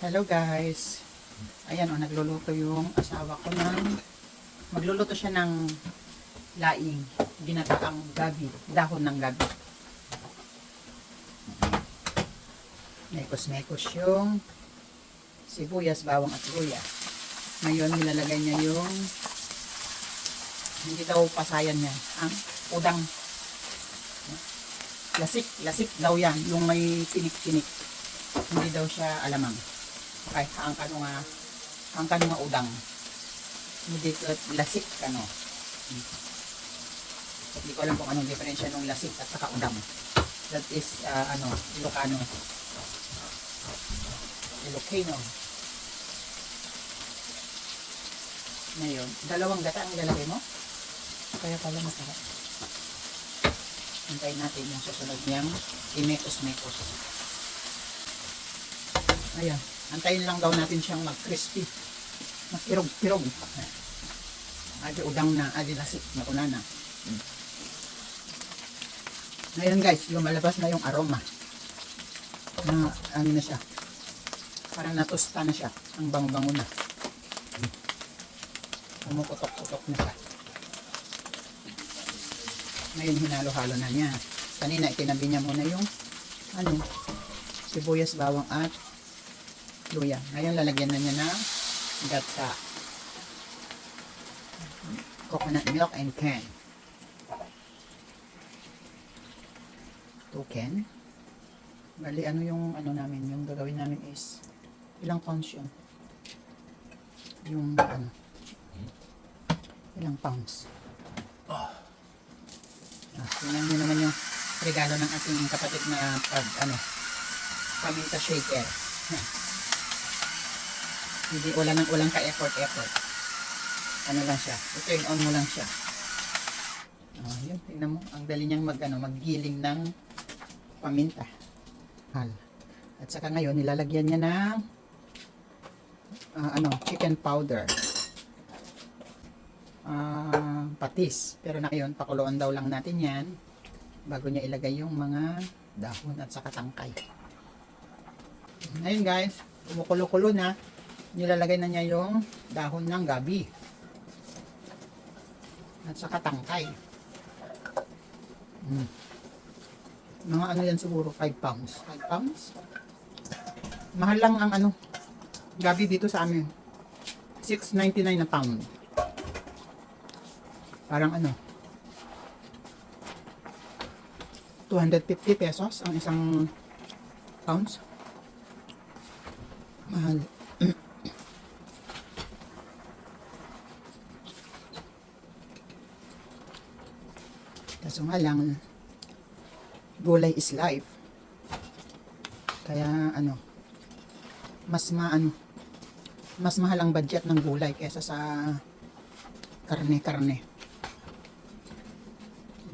Hello guys. Ayan o, nagluluto yung asawa ko ng magluluto siya ng laing ginataang gabi, dahon ng gabi. Mekos-mekos yung sibuyas, bawang at luya. Ngayon, nilalagay niya yung hindi daw pasayan niya. Ang udang. Lasik, lasik daw yan. Yung may tinik-tinik. Hindi daw siya alamang. Kahit ang kano nga, ang kano nga udang. Hindi ko lasik kano. Hindi ko alam kung anong diferensya ng lasik at saka udang. That is, uh, ano, Ilocano. Ilocano. Ngayon, dalawang gata ang lalagay mo. Kaya pala masarap. Hintayin natin yung susunod niyang imekos-mekos. Ayan. Antayin lang daw natin siyang mag-crispy. Mag-pirog-pirog. Adi udang na, adi lasik na kunana. Hmm. Ngayon guys, lumalabas na yung aroma. Na ano na siya. Parang natusta na siya. Ang bango-bango na. Kumukutok-kutok na siya. Ngayon hinalo-halo na niya. Kanina itinabi niya muna yung ano, sibuyas, bawang at luya. Ngayon lalagyan na niya ng gata. Coconut milk and can. Two can. Bali, ano yung ano namin, yung gagawin namin is ilang pounds yun? Yung ano, ilang pounds? Ah, tingnan nyo naman yung regalo ng ating kapatid na pag, ano, paminta shaker. Hindi, wala nang, walang ka-effort, effort. Ano lang siya, turn on mo lang siya. Oh, yun, tingnan mo, ang dali niyang mag, ano, maggiling ng paminta. Hal. At saka ngayon, nilalagyan niya ng ah, ano, chicken powder. Ah, patis. Pero na ngayon, pakuluan daw lang natin yan bago niya ilagay yung mga dahon at saka tangkay. Ngayon guys, kumukulo-kulo na. Nilalagay na niya yung dahon ng gabi. At saka tangkay. Mm. Mga ano yan siguro, 5 pounds. 5 pounds? Mahal lang ang ano, gabi dito sa amin. 6.99 na pound. Parang ano, 250 pesos ang isang pounds. Mahal. Kaso nga lang, gulay is life. Kaya ano, mas maano, mas mahal ang budget ng gulay kaysa sa karne-karne.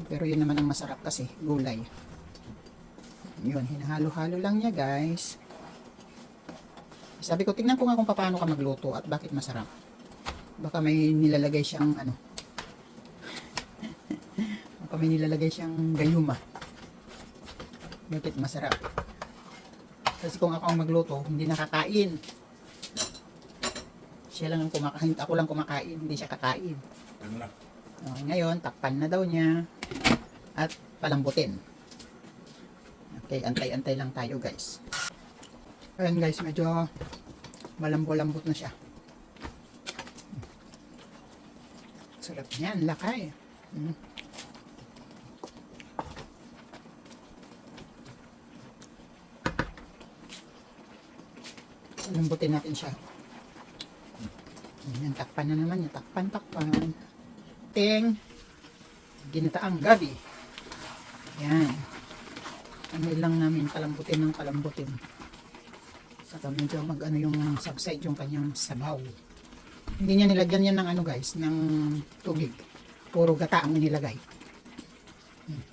Pero yun naman ang masarap kasi, gulay. Yun, hinahalo-halo lang niya guys. Sabi ko, tingnan ko nga kung paano ka magluto at bakit masarap. Baka may nilalagay siyang ano. Baka may nilalagay siyang gayuma. Bakit masarap? Kasi kung ako ang magluto, hindi nakakain. Siya lang ang kumakain. Ako lang kumakain, hindi siya kakain. Ano na? Oh, ngayon, takpan na daw niya at palambutin. Okay, antay-antay lang tayo guys. Ayan guys, medyo malambo-lambot na siya. Sarap niyan, lakay. Mm. Lambutin natin siya. Ayan, takpan na naman niya. Takpan, takpan. Ting. Ginataang gabi. Yan. Ano lang namin palambutin ng palambutin. Saka medyo mag ano yung subside yung kanyang sabaw. Hindi niya nilagyan yan ng ano guys, ng tubig. Puro gata ang nilagay. Hmm.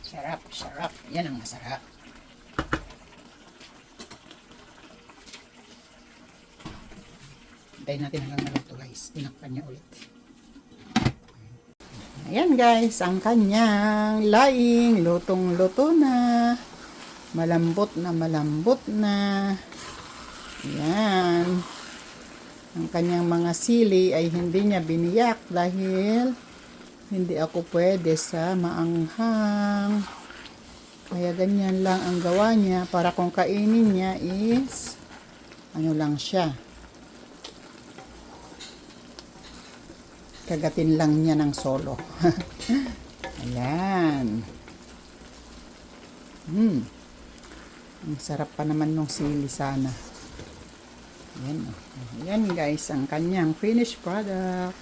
Sarap, sarap. Yan ang masarap. Hintayin natin hanggang maluto guys. Tinakpan niya ulit. Ayan guys, ang kanyang laing. Lutong-luto na. Malambot na malambot na. Yan. Ang kanyang mga sili ay hindi niya biniyak dahil hindi ako pwede sa maanghang. Kaya ganyan lang ang gawa niya para kung kainin niya is ano lang siya. Kagatin lang niya ng solo. Ayan. Hmm. Ang sarap pa naman nung sili sana. Ayan. oh. Ayan guys, ang kanyang finished product.